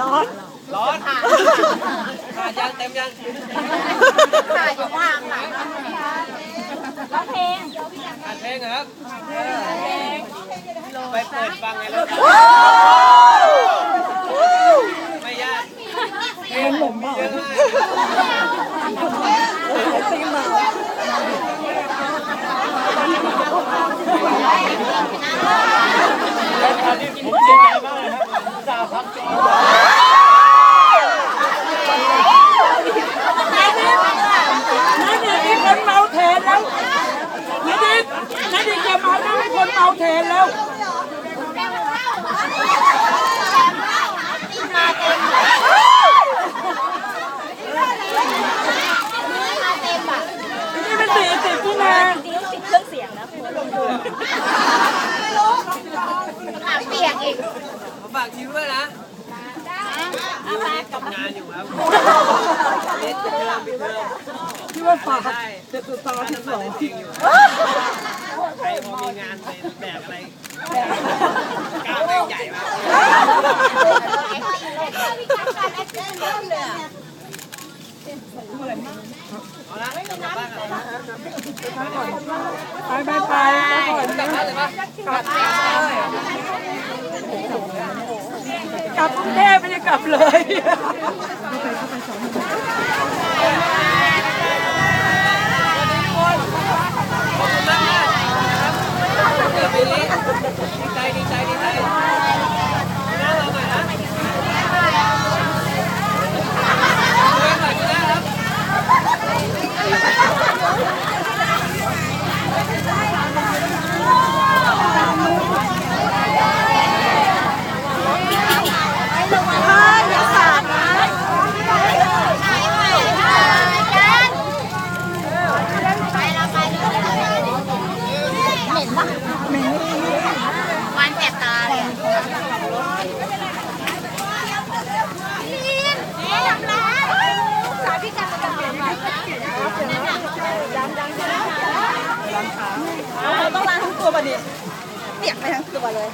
ร้อน ร้อนค่ะยังเต็มยังขาดอยู่ว่างค่ะร้องเพลงร้องเพลงครับไปเปิดฟังไงแล้ว ทนแล้วนี่เป็นสีสิบพี่นาจริงๆติดเครื่องเสียงนะคุณขาเปียกอีกผมฝากชีวิตด้วยนะอาไปกลับงานอยู่ครับปิดเทอมปิดเทอมที่ว่าฝากใช่เจ็ดสุดตาร้านที่สน้ำอง มีงานไปแบกอะไรกล้าแม่งใหญ่มากเอาละกลับบ้านกันนะไปไปไปไปก่อนกลับบ้านเลยปะกลับกรุงเทพไม่ได้กลับเลย ขอบคุณมากมากนะครับเกิดปีนี้ดีใจดีใจดีใจน่ารักหน่อยนะเล่นหน่อยก็ได้ครับ อย่าขาดนะเหม็นปะเหม็นวันแสบตาเลยนี่ทำร้ายสาพี่กันมากัน เดิเปียกไปทั้งตัวเลย